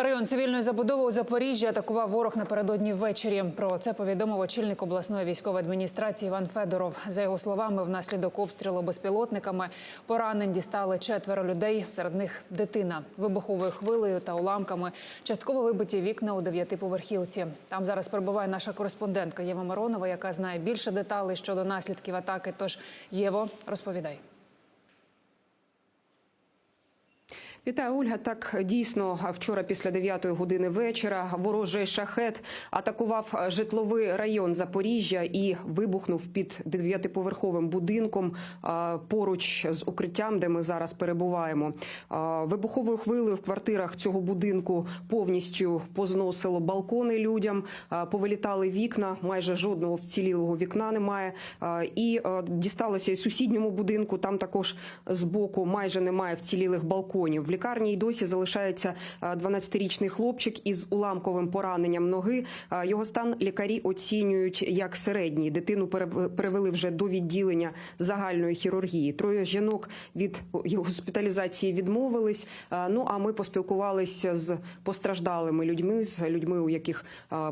Район цивільної забудови у Запоріжжі атакував ворог напередодні ввечері. Про це повідомив очільник обласної військової адміністрації Іван Федоров. За його словами, внаслідок обстрілу безпілотниками поранень дістали четверо людей. Серед них дитина вибуховою хвилею та уламками. Частково вибиті вікна у дев'ятиповерхівці. Там зараз перебуває наша кореспондентка Єва Миронова, яка знає більше деталей щодо наслідків атаки. Тож Єво, розповідай. Вітаю, Ольга. Так дійсно вчора після 9 години вечора ворожий шахет атакував житловий район Запоріжжя і вибухнув під дев'ятиповерховим будинком поруч з укриттям, де ми зараз перебуваємо. Вибуховою хвилею в квартирах цього будинку повністю позносило балкони людям, повилітали вікна. Майже жодного вцілілого вікна немає. І дісталося і сусідньому будинку. Там також збоку майже немає вцілілих балконів. В лікарні й досі залишається а, 12-річний хлопчик із уламковим пораненням ноги. Його стан лікарі оцінюють як середній. Дитину перев- перевели вже до відділення загальної хірургії. Троє жінок від госпіталізації відмовились. Ну а ми поспілкувалися з постраждалими людьми, з людьми, у яких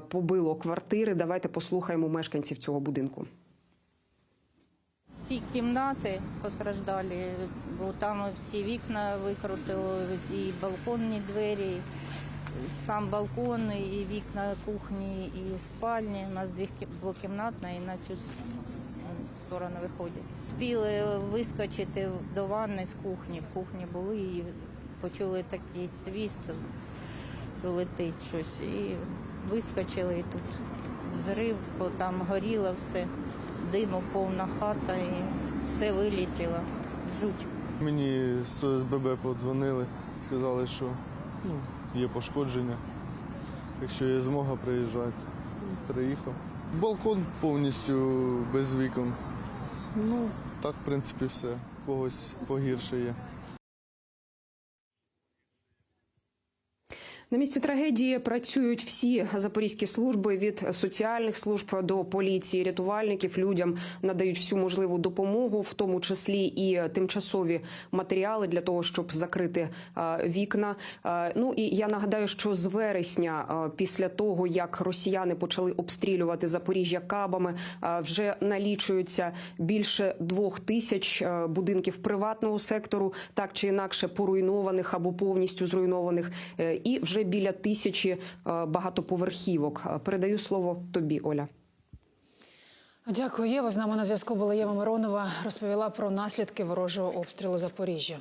побило квартири. Давайте послухаємо мешканців цього будинку. Всі кімнати постраждали, бо там всі вікна викрутило, і балконні двері, сам балкон, і вікна кухні, і спальні. У нас дві кі- двокімнатна і на цю сторону виходять. Спіли вискочити до ванни з кухні. В кухні були і почули такий свіст, пролетить щось. І вискочили, і тут зрив, бо там горіло все диму повна хата і все вилетіло. Жуть. Мені з ОСББ подзвонили, сказали, що ну, є пошкодження. Якщо є змога приїжджати, приїхав. Балкон повністю без вікон. Ну, так, в принципі, все. Когось погірше є. На місці трагедії працюють всі запорізькі служби від соціальних служб до поліції, рятувальників. Людям надають всю можливу допомогу, в тому числі і тимчасові матеріали для того, щоб закрити е, вікна. Е, Ну і я нагадаю, що з вересня, е, після того як росіяни почали обстрілювати Запоріжжя кабами, вже налічується більше двох тисяч будинків приватного сектору, так чи інакше поруйнованих або повністю зруйнованих, і вже біля тисячі е, багатоповерхівок. Е, Передаю слово тобі, Оля. Дякую, Єва. З нами на зв'язку була Єва Миронова. Розповіла про наслідки ворожого обстрілу Запоріжжя.